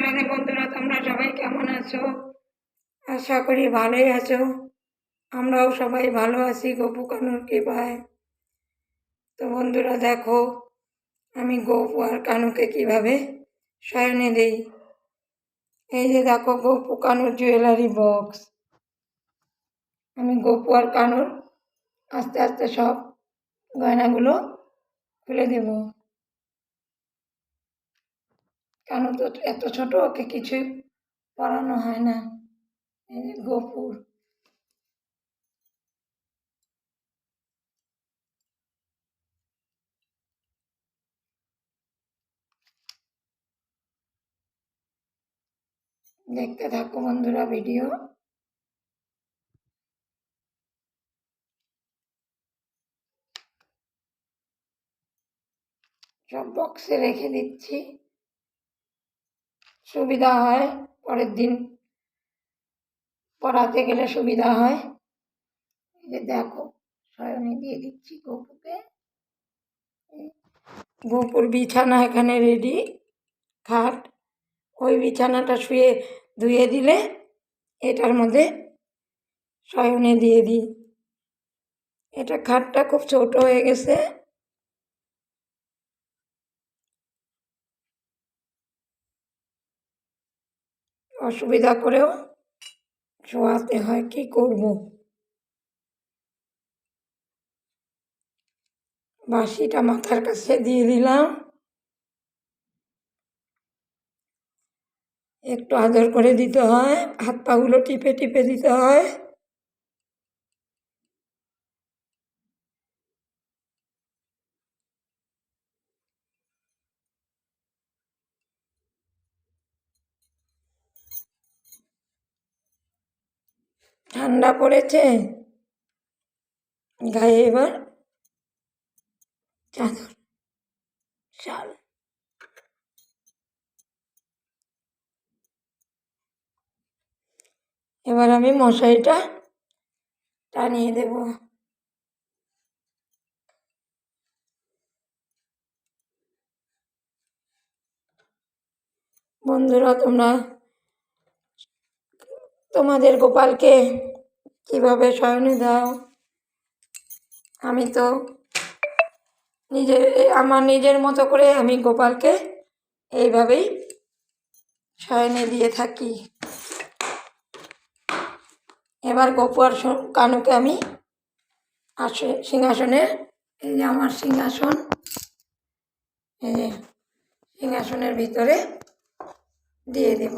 রাধে বন্ধুরা, তোমরা সবাই কেমন আছো? আশা করি ভালোই আছো। আমরাও সবাই ভালো আছি, গপু কানুর কৃপায়। তো বন্ধুরা, দেখো, আমি গপু আর কানুকে কীভাবে শয়নে দিই? এই যে দেখো, গপু কানুর জুয়েলারি বক্স আমি গপু আর কানুর আস্তে আস্তে সব গয়নাগুলো খুলে দেবো। কেন তো এত ছোট, ওকে কিছুই পড়ানো হয় না। গোপুর। দেখতে থাকো বন্ধুরা ভিডিও। সব বক্সে রেখে দিচ্ছি। সুবিধা হয় পরের দিন। পড়াতে গেলে সুবিধা হয়। যে দেখো সয়নে দিয়ে দিচ্ছি গপুকে। গোপুর বিছানা এখানে রেডি খাট। ওই বিছানাটা শুয়ে ধুয়ে দিলে এটার মধ্যে শয়নে দিয়ে দিই। এটা খাটটা খুব ছোট হয়ে গেছে। অসুবিধা করেও শোয়াতে হয়, কি করব? বাসিটা মাথার কাছে দিয়ে দিলাম। একটু আদর করে দিতে হয় হাত পাগুলো টিপে টিপে দিতে হয়। ঠান্ডা পড়েছে? গায়ে এবার চাদর শাল। এবার আমি মশারিটা টানিয়ে দেব। বন্ধুরা তোমরা তোমাদের গোপালকে কীভাবে শয়নে দাও? আমি তো নিজের আমার নিজের মতো করে আমি গোপালকে এইভাবেই শয়নে দিয়ে থাকি। এবার গপু আর কানুকে আমি আসে, সিংহাসনে, এই যে আমার সিংহাসন, এই যে সিংহাসনের ভিতরে দিয়ে দেব।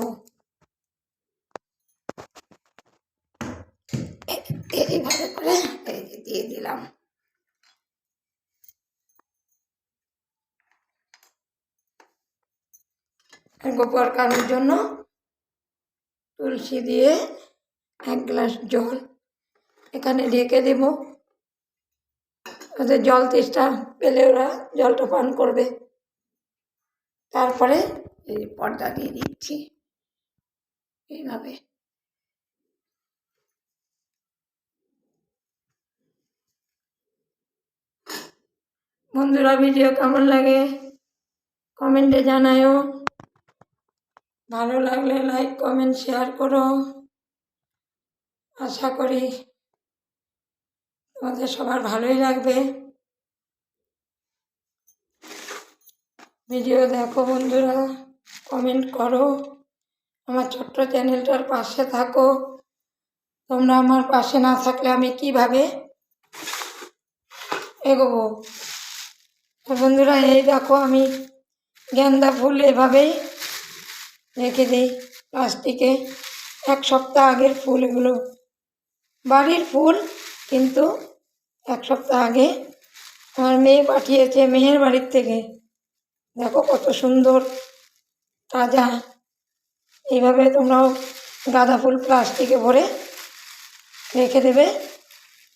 যে দিয়ে দিলাম। গোপর কানুর জন্য তুলসী দিয়ে এক গ্লাস জল এখানে ঢেকে দেব। ওদের জল তেষ্টা পেলে ওরা জলটা পান করবে। তারপরে এই পর্দা দিয়ে দিচ্ছি। এইভাবে। বন্ধুরা ভিডিও কেমন লাগে? কমেন্টে জানায়ও। ভালো লাগলে লাইক কমেন্ট শেয়ার করো। আশা করি তোমাদের সবার ভালোই লাগবে। ভিডিও দেখো বন্ধুরা কমেন্ট করো। আমার ছোট্ট চ্যানেলটার পাশে থাকো। তোমরা আমার পাশে না থাকলে আমি কীভাবে এগোবো? বন্ধুরা, এই দেখো আমি গেন্দা ফুল এভাবেই রেখে দিই প্লাস্টিকে। এক সপ্তাহ আগের ফুল এগুলো। বাড়ির ফুল, কিন্তু এক সপ্তাহ আগে আমার মেয়ে পাঠিয়েছে মেয়ের বাড়ির থেকে। দেখো কত সুন্দর, তাজা। এইভাবে তোমরাও গাঁদা ফুল প্লাস্টিকে ভরে রেখে দেবে।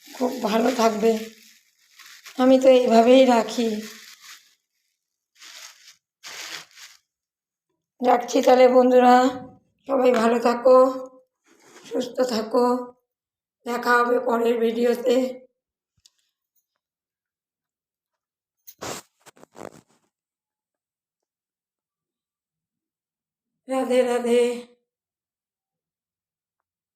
খুব ভালো থাকবে। আমি তো এইভাবেই রাখি। রাখছি তাহলে বন্ধুরা। সবাই ভালো থাকো সুস্থ থাকো। দেখা হবে পরের ভিডিওতে। রাধে রাধে।